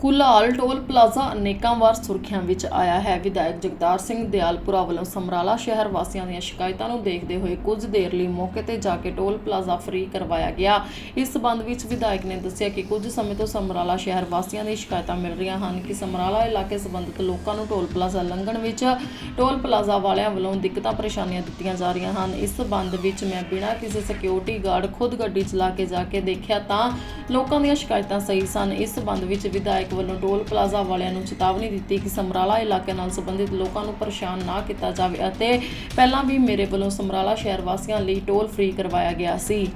ਗੁਲਾਲ toll plaza ਅਨੇਕਾਂ ਵਾਰ ਸੁਰਖੀਆਂ ਵਿੱਚ ਆਇਆ ਹੈ। ਵਿਧਾਇਕ ਜਗਤਾਰ ਸਿੰਘ ਦਿਆਲਪੁਰਾ ਵੱਲੋਂ ਸਮਰਾਲਾ ਸ਼ਹਿਰ ਵਾਸੀਆਂ ਦੀਆਂ ਸ਼ਿਕਾਇਤਾਂ ਨੂੰ ਦੇਖਦੇ ਹੋਏ ਕੁਝ ਦੇਰ ਲਈ ਮੌਕੇ ਤੇ ਜਾ ਕੇ ਟੋਲ ਪਲਾਜ਼ਾ ਫ੍ਰੀ ਕਰਵਾਇਆ ਗਿਆ। ਇਸ ਸਬੰਧ ਵਿੱਚ ਵਿਧਾਇਕ ਨੇ ਦੱਸਿਆ ਕਿ ਕੁਝ ਸਮੇਂ ਤੋਂ ਸਮਰਾਲਾ ਸ਼ਹਿਰ ਵਾਸੀਆਂ ਦੀ ਸ਼ਿਕਾਇਤਾਂ ਮਿਲ ਰਹੀਆਂ ਹਨ ਕਿ ਸਮਰਾਲਾ ਇਲਾਕੇ ਸੰਬੰਧਿਤ ਲੋਕਾਂ ਨੂੰ ਟੋਲ ਪਲਾਜ਼ਾ ਲੰਘਣ ਵਿੱਚ ਟੋਲ ਪਲਾਜ਼ਾ ਵਾਲਿਆਂ ਵੱਲੋਂ ਦਿੱਕਤਾਂ ਪਰੇਸ਼ਾਨੀਆਂ ਦਿੱਤੀਆਂ ਜਾ ਰਹੀਆਂ ਹਨ। ਇਸ ਸਬੰਧ ਵਿੱਚ ਮੈਂ ਬਿਨਾਂ ਕਿਸੇ ਸਿਕਿਉਰਿਟੀ ਗਾਰਡ ਖੁਦ ਗੱਡੀ ਚਲਾ ਕੇ ਜਾ ਕੇ ਦੇਖਿਆ ਤਾਂ ਲੋਕਾਂ ਦੀਆਂ ਸ਼ਿਕਾਇਤਾਂ ਸਹੀ ਸਨ। ਇਸ ਸਬੰਧ ਵਿੱਚ ਵਿਧਾਇਕ ਵੱਲੋਂ ਟੋਲ ਪਲਾਜ਼ਾ ਵਾਲਿਆਂ ਨੂੰ ਚੇਤਾਵਨੀ ਦਿੱਤੀ ਕਿ ਸਮਰਾਲਾ ਇਲਾਕੇ ਨਾਲ ਸੰਬੰਧਿਤ ਲੋਕਾਂ ਨੂੰ ਪਰੇਸ਼ਾਨ ਨਾ ਕੀਤਾ ਜਾਵੇ ਅਤੇ ਪਹਿਲਾਂ ਵੀ ਮੇਰੇ ਵੱਲੋਂ ਸਮਰਾਲਾ ਸ਼ਹਿਰ ਵਾਸੀਆਂ ਲਈ ਟੋਲ ਫ੍ਰੀ ਕਰਵਾਇਆ ਗਿਆ ਸੀ।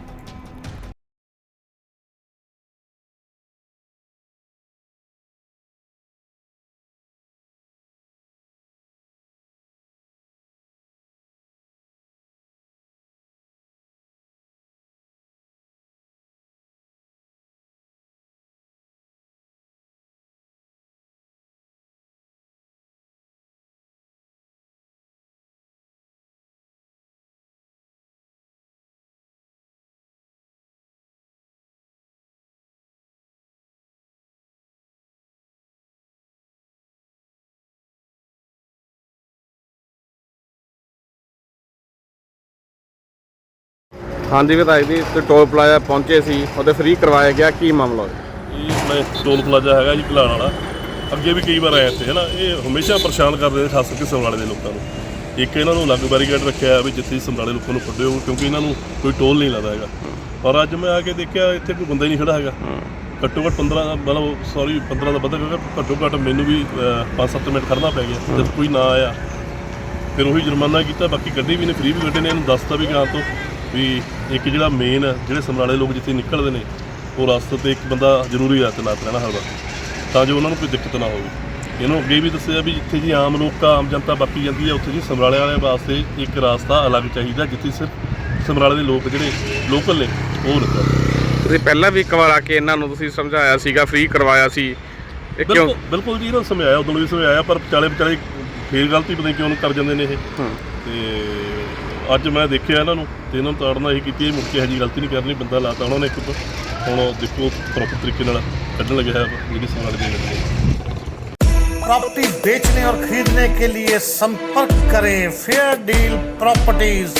ਹਾਂਜੀ ਵਿਧਾਇਕ ਜੀ, ਤੇ ਟੋਲ ਪਲਾਜ਼ਾ ਪਹੁੰਚੇ ਸੀ, ਉਹਦੇ ਫ੍ਰੀ ਕਰਵਾਇਆ ਗਿਆ, ਕੀ ਮਾਮਲਾ ਹੋਇਆ? ਇਹ ਆਪਣੇ ਟੋਲ ਪਲਾਜ਼ਾ ਹੈਗਾ ਜੀ ਘਲਾਣ ਵਾਲਾ। ਅੱਗੇ ਵੀ ਕਈ ਵਾਰ ਆਇਆ ਇੱਥੇ, ਹਨਾ? ਇਹ ਹਮੇਸ਼ਾ ਪਰੇਸ਼ਾਨ ਕਰਦੇ ਨੇ ਖਾਸ ਕਰਕੇ ਸਮਰਾਲੇ ਦੇ ਲੋਕਾਂ ਨੂੰ। ਇੱਕ ਇਹਨਾਂ ਨੂੰ ਅਲੱਗ ਬੈਰੀਕੇਡ ਰੱਖਿਆ ਵੀ ਜਿੱਥੇ ਸਮਰਾਲੇ ਲੋਕਾਂ ਨੂੰ ਕੱਢਿਓ ਕਿਉਂਕਿ ਇਹਨਾਂ ਨੂੰ ਕੋਈ ਟੋਲ ਨਹੀਂ ਲੱਗਦਾ ਹੈਗਾ। ਪਰ ਅੱਜ ਮੈਂ ਆ ਕੇ ਦੇਖਿਆ, ਇੱਥੇ ਕੋਈ ਬੰਦਾ ਹੀ ਨਹੀਂ ਖੜਾ ਹੈਗਾ। ਘੱਟੋ ਘੱਟ 15 ਮਤਲਬ ਸੌਰੀ 15 ਦਾ ਵੱਧਾ ਕਿਉਂਕਿ ਘੱਟੋ ਘੱਟ ਮੈਨੂੰ ਵੀ 5-7 ਮਿੰਟ ਖੜਨਾ ਪੈ ਗਿਆ, ਜਦ ਕੋਈ ਨਾ ਆਇਆ। ਫਿਰ ਉਹੀ ਜੁਰਮਾਨਾ ਕੀਤਾ, ਬਾਕੀ ਗੱਡੀ ਵੀ ਨੇ ਫ੍ਰੀ ਵੀ ਕੱਢੇ ਨੇ, ਇਹਨੂੰ ਦੱਸਤਾ ਵੀ ਗਾਂ ਤੋਂ। ਵੀ ਇੱਕ ਜਿਹੜਾ ਮੇਨ ਜਿਹੜੇ ਸਮਰਾਲੇ ਲੋਕ ਜਿੱਥੇ ਨਿਕਲਦੇ ਨੇ ਉਹ ਰਸਤੇ ਤੇ ਇੱਕ ਬੰਦਾ ਜ਼ਰੂਰੀ ਆ ਚਲਾ ਰਹਿਣਾ ਹਰ ਵਕਤ ਤਾਂ ਜੋ ਉਹਨਾਂ ਨੂੰ ਕੋਈ ਦਿੱਕਤ ਨਾ ਹੋਵੇ। ਇਹਨੂੰ ਅੱਗੇ ਵੀ ਦੱਸਿਆ ਵੀ ਜਿੱਥੇ ਜੀ ਆਮ ਲੋਕ ਆਮ ਜਨਤਾ ਬਾਕੀ ਜਾਂਦੀ ਹੈ ਉੱਥੇ ਜੀ ਸਮਰਾਲੇ ਵਾਲਿਆਂ ਵਾਸਤੇ ਇੱਕ ਰਸਤਾ ਅਲੱਗ ਚਾਹੀਦਾ ਜਿੱਥੇ ਸਿਰਫ ਸਮਰਾਲੇ ਦੇ ਲੋਕ ਜਿਹੜੇ ਲੋਕਲ ਨੇ ਉਹ ਨਿਕਲਣ ਤੁਸੀਂ ਪਹਿਲਾਂ ਵੀ ਇੱਕ ਵਾਰ ਆ ਕੇ ਇਹਨਾਂ ਨੂੰ ਤੁਸੀਂ ਸਮਝਾਇਆ ਸੀਗਾ ਫ੍ਰੀ ਕਰਵਾਇਆ ਸੀ। ਇਹ ਕਿਉਂ? ਬਿਲਕੁਲ ਬਿਲਕੁਲ ਜੀ ਇਹਨਾਂ ਨੂੰ ਸਮਝਾਇਆ ਉਦੋਂ ਵੀ ਸਮਝਾਇਆ ਪਰ ਵਿਚਾਲੇ ਵਿਚਾਲੇ ਫੇਰ ਗਲਤੀ ਪਤਾ ਨਹੀਂ ਕਿਉਂ ਕਰ ਜਾਂਦੇ ਨੇ ਇਹ। ਤੇ ਅੱਜ ਮੈਂ ਦੇਖਿਆ ਇਹਨਾਂ ਨੂੰ ਤੇ ਇਹਨਾਂ ਨੂੰ ਤਾੜਨਾ ਇਹ ਕੀਤੀ ਇਹ ਮੁੜ ਕੇ ਹਜੀ ਗਲਤੀ ਨਹੀਂ ਕਰਨੀ ਬੰਦਾ ਲਾਤਾ ਉਹਨਾਂ ਨੇ ਇੱਕ ਹੁਣ ਉਹ ਦੇਖੋ ਪ੍ਰੋਪਰ ਤਰੀਕੇ ਨਾਲ ਕੱਢਣ ਲੱਗਿਆ ਹੈ ਜਿਹੜੀ ਸਮਾਲ ਦੇ ਲੱਗੇ प्रॉपर्टी बेचने और खरीदने के लिए संपर्क करें फेयर डील प्रॉपर्टीज